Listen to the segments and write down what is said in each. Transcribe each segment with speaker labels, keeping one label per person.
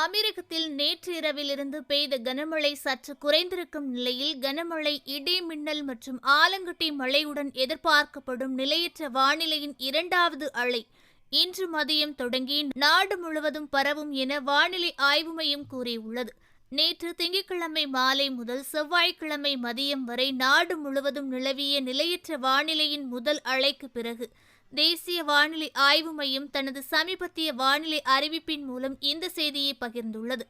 Speaker 1: அமெரிக்கத்தில் நேற்று இரவிலிருந்து பெய்த கனமழை சற்று குறைந்திருக்கும் நிலையில் கனமழை இடி மின்னல் மற்றும் ஆலங்கட்டி மழையுடன் எதிர்பார்க்கப்படும் நிலையற்ற வானிலையின் இரண்டாவது அலை இன்று மதியம் தொடங்கி நாடு முழுவதும் பரவும் என வானிலை ஆய்வு மையம் கூறியுள்ளது. நேற்று திங்கட்கிழமை மாலை முதல் செவ்வாய்க்கிழமை மதியம் வரை நாடு முழுவதும் நிலவிய நிலையற்ற வானிலையின் முதல் அலைக்கு பிறகு தேசிய வானிலை ஆய்வு மையம் தனது சமீபத்திய வானிலை அறிவிப்பின் மூலம் இந்த செய்தியை பகிர்ந்துள்ளது.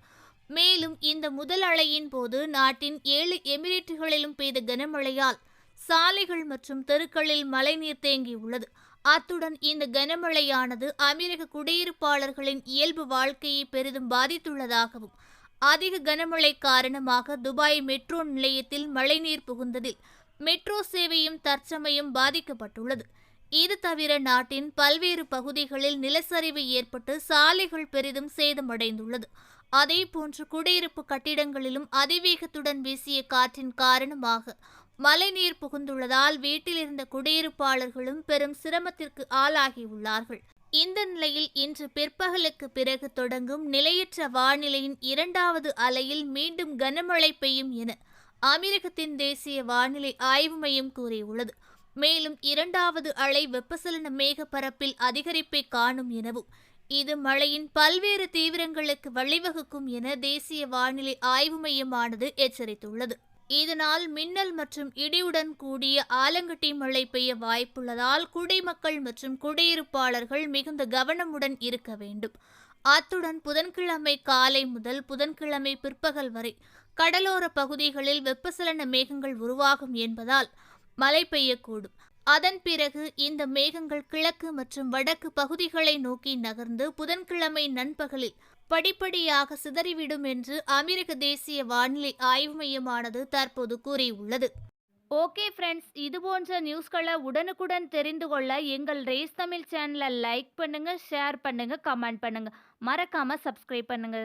Speaker 1: மேலும் இந்த முதல் அலையின் போது நாட்டின் ஏழு எமிரேட்டுகளிலும் பெய்த கனமழையால் சாலைகள் மற்றும் தெருக்களில் மழைநீர் தேங்கியுள்ளது. அத்துடன் இந்த கனமழையானது அமெரிக்க குடியிருப்பாளர்களின் இயல்பு வாழ்க்கையை பெரிதும் பாதித்துள்ளதாகவும் அதிக கனமழை காரணமாக துபாய் மெட்ரோ நிலையத்தில் மழைநீர் புகுந்ததில் மெட்ரோ சேவையும் தற்சமயம் பாதிக்கப்பட்டுள்ளது. இது தவிர நாட்டின் பல்வேறு பகுதிகளில் நிலச்சரிவு ஏற்பட்டு சாலைகள் பெரிதும் சேதமடைந்துள்ளது. அதேபோன்று குடியிருப்பு கட்டிடங்களிலும் அதிவேகத்துடன் வீசிய காற்றின் காரணமாக மழைநீர் புகுந்துள்ளதால் வீட்டில் இருந்த குடியிருப்பாளர்களும் பெரும் சிரமத்திற்கு ஆளாகியுள்ளார்கள். இந்த நிலையில் இன்று பிற்பகலுக்கு பிறகு தொடங்கும் நிலையற்ற வானிலையின் இரண்டாவது அலையில் மீண்டும் கனமழை பெய்யும் என அமெரிக்கத்தின் தேசிய வானிலை ஆய்வு மையம் கூறியுள்ளது. மேலும் இரண்டாவது அலை வெப்பசலன மேகப்பரப்பில் அதிகரிப்பை காணும் எனவும் இது மழையின் பல்வேறு தீவிரங்களுக்கு வழிவகுக்கும் என தேசிய வானிலை ஆய்வு மையமானது எச்சரித்துள்ளது. இதனால் மின்னல் மற்றும் இடியுடன் கூடிய ஆலங்கட்டி மழை பெய்ய வாய்ப்புள்ளதால் குடிமக்கள் மற்றும் குடியிருப்பாளர்கள் மிகுந்த கவனமுடன் இருக்க வேண்டும். அத்துடன் புதன்கிழமை காலை முதல் புதன்கிழமை பிற்பகல் வரை கடலோர பகுதிகளில் வெப்பசலன மேகங்கள் உருவாகும் என்பதால் மழை பெய்யக்கூடும். அதன் பிறகு இந்த மேகங்கள் கிழக்கு மற்றும் வடக்கு பகுதிகளை நோக்கி நகர்ந்து புதன்கிழமை நண்பகலில் படிப்படியாக சிதறிவிடும் என்று அமெரிக்க தேசிய வானிலை ஆய்வு மையமானது தற்போது கூறியுள்ளது. ஓகே ஃப்ரெண்ட்ஸ் இது போன்ற நியூஸ்களை உடனுக்குடன் தெரிந்து கொள்ள எங்கள் ரேஸ் தமிழ் சேனலை லைக் பண்ணுங்க ஷேர் பண்ணுங்க கமெண்ட் பண்ணுங்க. மறக்காம சப்ஸ்கிரைப் பண்ணுங்க.